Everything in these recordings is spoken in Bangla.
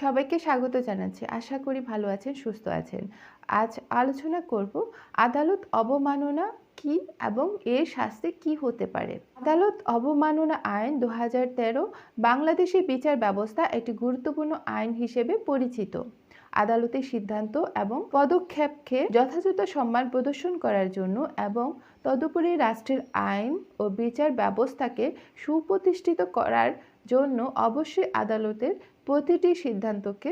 সবাইকে স্বাগত জানাচ্ছি। আশা করি ভালো আছেন, সুস্থ আছেন। আজ আলোচনা করব আদালত অবমাননা কি এবং এর শাস্তি কি হতে পারে? আদালত অবমাননা আইন দু বাংলাদেশের বিচার ব্যবস্থা একটি গুরুত্বপূর্ণ আইন হিসেবে পরিচিত। আদালতের সিদ্ধান্ত এবং পদক্ষেপকে যথাযথ সম্মান প্রদর্শন করার জন্য এবং তদুপরি রাষ্ট্রের আইন ও বিচার ব্যবস্থাকে সুপ্রতিষ্ঠিত করার জন্য অবশ্যই আদালতের প্রতিটি সিদ্ধান্তকে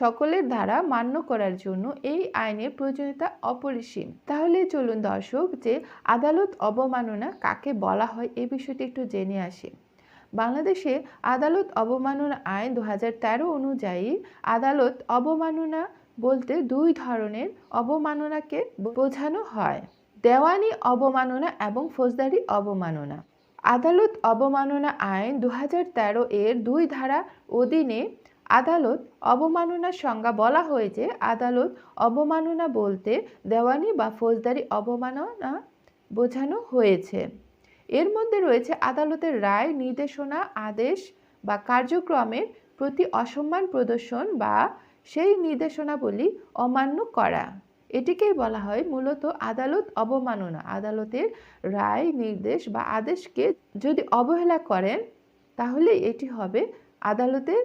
সকলের দ্বারা মান্য করার জন্য এই আইনের প্রয়োজনীয়তা অপরিসীম। তাহলে চলুন দর্শক, যে আদালত অবমাননা কাকে বলা হয় এ বিষয়টি একটু জেনে আসি। বাংলাদেশে আদালত অবমাননা আইন দু হাজার তেরো অনুযায়ী আদালত অবমাননা বলতে দুই ধরনের অবমাননাকে বোঝানো হয়। দেওয়ানি অবমাননা এবং ফৌজদারি অবমাননা। আদালত অবমাননা আইন দু তেরো এর দুই ধারা অধীনে আদালত অবমাননার সংজ্ঞা বলা হয়েছে আদালত অবমাননা বলতে দেওয়ানি বা ফৌজদারি অবমাননা বোঝানো হয়েছে। এর মধ্যে রয়েছে আদালতের রায়, নির্দেশনা, আদেশ বা কার্যক্রমের প্রতি অসম্মান প্রদর্শন বা সেই নির্দেশনাবলী অমান্য করা। এটিকেই বলা হয় মূলত আদালত অবমাননা। আদালতের রায়, নির্দেশ বা আদেশকে যদি অবহেলা করেন, তাহলে এটি হবে আদালতের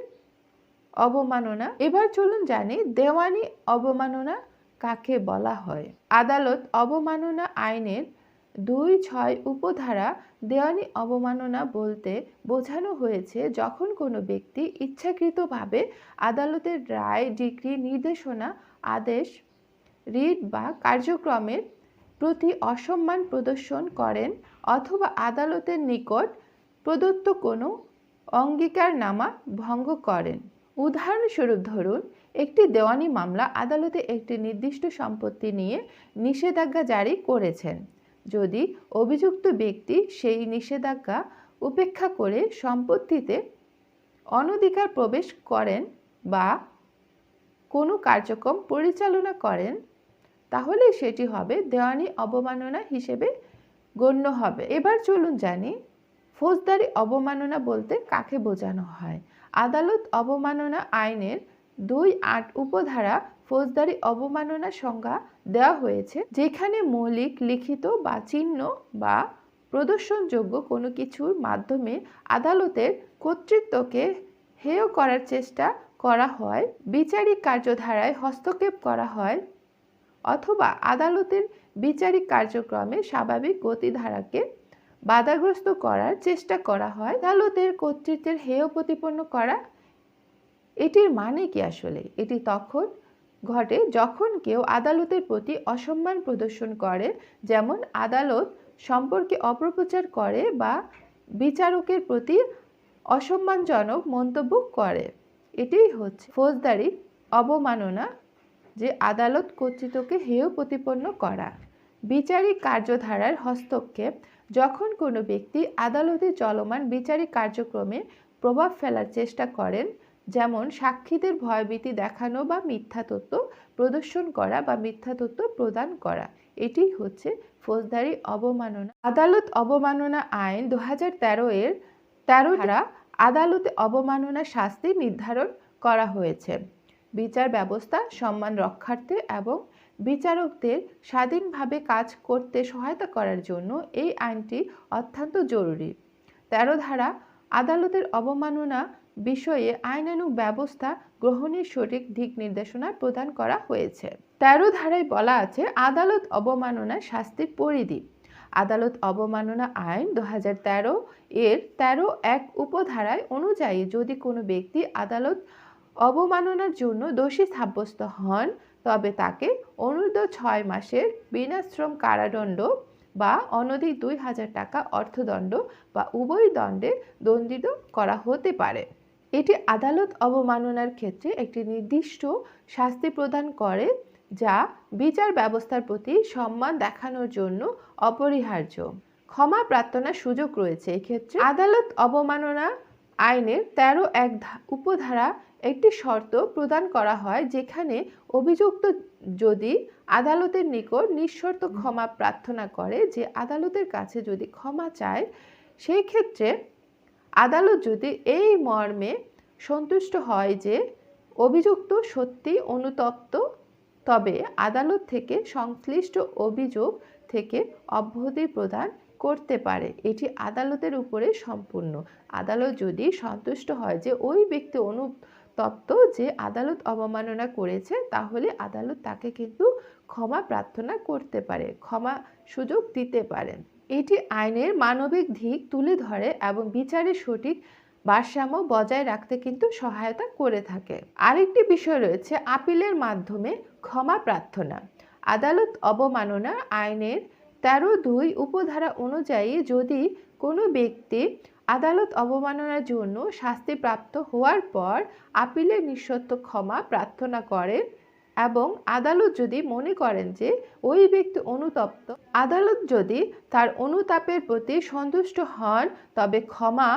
অবমাননা। এবার চলুন জানি দেওয়ানি অবমাননা কাকে বলা হয়? আদালত অবমাননা আইনের দুই ছয় উপধারা দেওয়ানি অবমাননা বলতে বোঝানো হয়েছে যখন কোনো ব্যক্তি ইচ্ছাকৃতভাবে আদালতের রায়, ডিগ্রি, নির্দেশনা, আদেশ রিট বা কার্যক্রমের প্রতি অসম্মান প্রদর্শন করেন অথবা আদালতের নিকট প্রদত্ত কোনো অঙ্গীকারনামা ভঙ্গ করেন। উদাহরণস্বরূপ ধরুন, একটি দেওয়ানি মামলা আদালতে একটি নির্দিষ্ট সম্পত্তি নিয়ে নিষেধাজ্ঞা জারি করেছেন। যদি অভিযুক্ত ব্যক্তি সেই নিষেধাজ্ঞা উপেক্ষা করে সম্পত্তিতে অনধিকার প্রবেশ করেন বা কোনো কার্যক্রম পরিচালনা করেন তাহলে সেটি হবে দেওয়ানি অবমাননা হিসেবে গণ্য হবে। এবার চলুন জানি, ফৌজদারি অবমাননা বলতে কাকে বোঝানো হয়? আদালত অবমাননা আইনের দুই আট উপধারা ফৌজদারি অবমাননা সংজ্ঞা দেওয়া হয়েছে, যেখানে মৌলিক, লিখিত বা চিহ্ন বা প্রদর্শনযোগ্য কোনো কিছুর মাধ্যমে আদালতের কর্তৃত্বকে হেয় করার চেষ্টা করা হয়, বিচারিক কার্যধারায় হস্তক্ষেপ করা হয় অথবা আদালতের বিচারিক কার্যক্রমে স্বাভাবিক গতিধারাকে বাধাগ্রস্ত করার চেষ্টা করা হয়। আদালতের কর্তৃত্বের হেয় প্রতিপন্ন করা, এটির মানে কি আসলে? এটি তখন ঘটে যখন কেউ আদালতের প্রতি অসম্মান প্রদর্শন করে, যেমন আদালত সম্পর্কে অপপ্রচার করে বা বিচারকের প্রতি অসম্মানজনক মন্তব্য করে। এটাই হচ্ছে ফৌজদারি অবমাননা যে আদালত কর্তৃত্বকে হেয় প্রতিপন্ন করা। বিচারিক কার্যধারার হস্তক্ষেপ, যখন কোনো ব্যক্তি আদালতে চলমান বিচারিক কার্যক্রমে প্রভাব ফেলার চেষ্টা করেন, যেমন সাক্ষীদের ভয়ভীতি দেখানো বা মিথ্যা তথ্য প্রদর্শন করা বা মিথ্যা তথ্য প্রদান করা, এটি হচ্ছে ফৌজদারি অবমাননা। আদালত অবমাননা আইন দু হাজার তেরো এর তেরো ধারা আদালতে অবমাননা শাস্তি নির্ধারণ করা হয়েছে। বিচার ব্যবস্থা সম্মান রক্ষার্থে এবং বিচারকদের স্বাধীনভাবে কাজ করতে সহায়তা করার জন্য এই আইনটি অত্যন্ত জরুরি। তেরো ধারা আদালতের অবমাননা বিষয়ে আইনানুগ ব্যবস্থা গ্রহণের সঠিক দিক নির্দেশনা প্রদান করা হয়েছে। তেরো ধারায় বলা আছে, আদালত অবমাননা শাস্তির পরিধি। আদালত অবমাননা আইন দু হাজার তেরো এর তেরো এক উপধারায় অনুযায়ী যদি কোনো ব্যক্তি আদালত অবমাননার জন্য দোষী সাব্যস্ত হন, তবে তাকে অনূর্ধ্ব ছয় মাসের বিনাশ্রম কারাদণ্ড বা অনধিক দুই হাজার টাকা অর্থদণ্ড বা উভয় দণ্ডে দণ্ডিত করা হতে পারে। এটি আদালত অবমাননার ক্ষেত্রে একটি নির্দিষ্ট শাস্তি প্রদান করে, যা বিচার ব্যবস্থার প্রতি সম্মান দেখানোর জন্য অপরিহার্য। ক্ষমা প্রার্থনার সুযোগ রয়েছে। এক্ষেত্রে আদালত অবমাননা আইনের তেরো এক উপধারা একটি শর্ত প্রদান করা হয় যেখানে অভিযুক্ত যদি আদালতের নিকট নিঃশর্ত ক্ষমা প্রার্থনা করে যে আদালতের কাছে যদি ক্ষমা চায় সেই ক্ষেত্রে আদালত যদি এই মর্মে সন্তুষ্ট হয় যে অভিযুক্ত সত্যি অনুতপ্ত তবে আদালত থেকে সংশ্লিষ্ট অভিযোগ থেকে অব্যাহতি প্রদান করতে পারে। এটি আদালতের উপরে সম্পূর্ণ। আদালত যদি সন্তুষ্ট হয় যে ওই ব্যক্তি অনুতপ্ত যে আদালত অবমাননা করেছে, তাহলে আদালত তাকে কিন্তু ক্ষমা প্রার্থনা করতে পারে, ক্ষমা সুযোগ দিতে পারেন। এটি আইনের মানবিক দিক তুলে ধরে এবং বিচারের সঠিক ভারসাম্য বজায় রাখতে কিন্তু সহায়তা করে থাকে। আরেকটি বিষয় রয়েছে আপিলের মাধ্যমে ক্ষমা প্রার্থনা। আদালত অবমাননা আইনের তেরো দুই উপধারা অনুযায়ী যদি কোনো ব্যক্তি আদালত অবমাননার জন্য শাস্তিপ্রাপ্ত হওয়ার পর আপিলের নিঃশর্ত ক্ষমা প্রার্থনা করেন এবং আদালত যদি মনে করেন যে ওই ব্যক্তি অনুতপ্ত, আদালত যদি তার অনুতাপের প্রতি সন্তুষ্ট হন, তবে ক্ষমা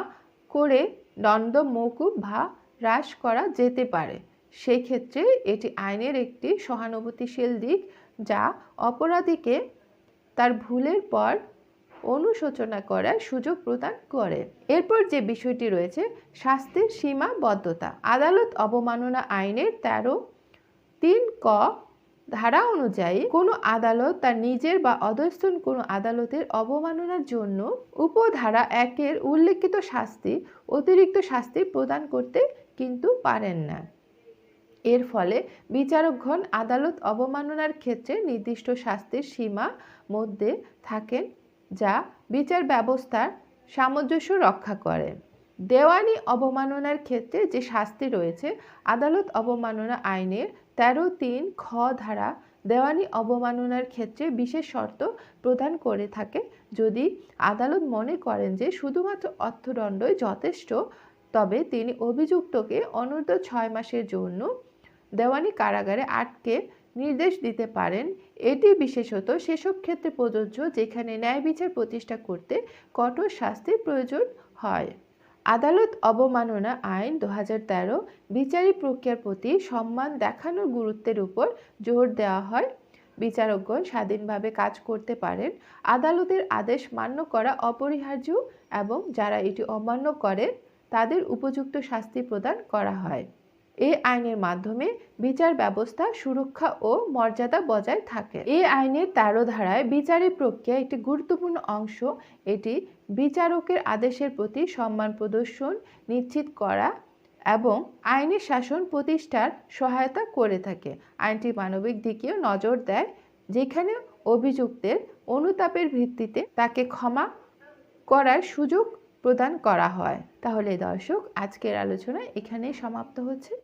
করে দণ্ড মৌকুব বা হ্রাস করা যেতে পারে। সেই ক্ষেত্রে এটি আইনের একটি সহানুভূতিশীল দিক যা অপরাধীকে তার ভুলের পর অনুশোচনা করার সুযোগ প্রদান করে। এরপর যে বিষয়টি রয়েছে, শাস্তির সীমাবদ্ধতা। আদালত অবমাননা আইনের তেরো তিন ক ধারা অনুযায়ী কোনো আদালত তার নিজের বা অধস্থন কোনো আদালতের অবমাননার জন্য উপধারা একের উল্লেখিত শাস্তি, অতিরিক্ত শাস্তি প্রদান করতে কিন্তু পারেন না। এর ফলে বিচারকগণ আদালত অবমাননার ক্ষেত্রে নির্দিষ্ট শাস্তির সীমা মধ্যে থাকেন যা বিচার ব্যবস্থার সামঞ্জস্য রক্ষা করে। দেওয়ানি অবমাননার ক্ষেত্রে যে শাস্তি রয়েছে, আদালত অবমাননা আইনের তেরো তিন খ ধারা দেওয়ানি অবমাননার ক্ষেত্রে বিশেষ শর্ত প্রদান করে থাকে যদি আদালত মনে করেন যে শুধুমাত্র অর্থদণ্ডই যথেষ্ট, তবে তিনি অভিযুক্তকে অনূর্ধ্ব ছয় মাসের জন্য দেওয়ানি কারাগারে আটকে নির্দেশ দিতে পারেন। এটি বিশেষত সেসব ক্ষেত্রে প্রযোজ্য যেখানে ন্যায় বিচার প্রতিষ্ঠা করতে কঠোর শাস্তির প্রয়োজন হয়। আদালত অবমাননা আইন দু হাজার তেরো বিচারিক প্রক্রিয়ার প্রতি সম্মান দেখানোর গুরুত্বের উপর জোর দেওয়া হয়। বিচারকগণ স্বাধীনভাবে কাজ করতে পারেন। আদালতের আদেশ মান্য করা অপরিহার্য এবং যারা এটি অমান্য করে, তাদের উপযুক্ত শাস্তি প্রদান করা হয়। এই আইনের মাধ্যমে বিচার ব্যবস্থা, সুরক্ষা ও মর্যাদা বজায় থাকে। এই আইনের তেরো ধারায় বিচারিক প্রক্রিয়া একটি গুরুত্বপূর্ণ অংশ। এটি বিচারকের আদেশের প্রতি সম্মান প্রদর্শন নিশ্চিত করা এবং আইনের শাসন প্রতিষ্ঠার সহায়তা করে থাকে। আইনটি মানবিক দিকেও নজর দেয়, যেখানে অভিযুক্তের অনুতাপের ভিত্তিতে তাকে ক্ষমা করার সুযোগ প্রদান করা হয়। তাহলে দর্শক আজকের আলোচনা এখানেই সমাপ্ত হচ্ছে।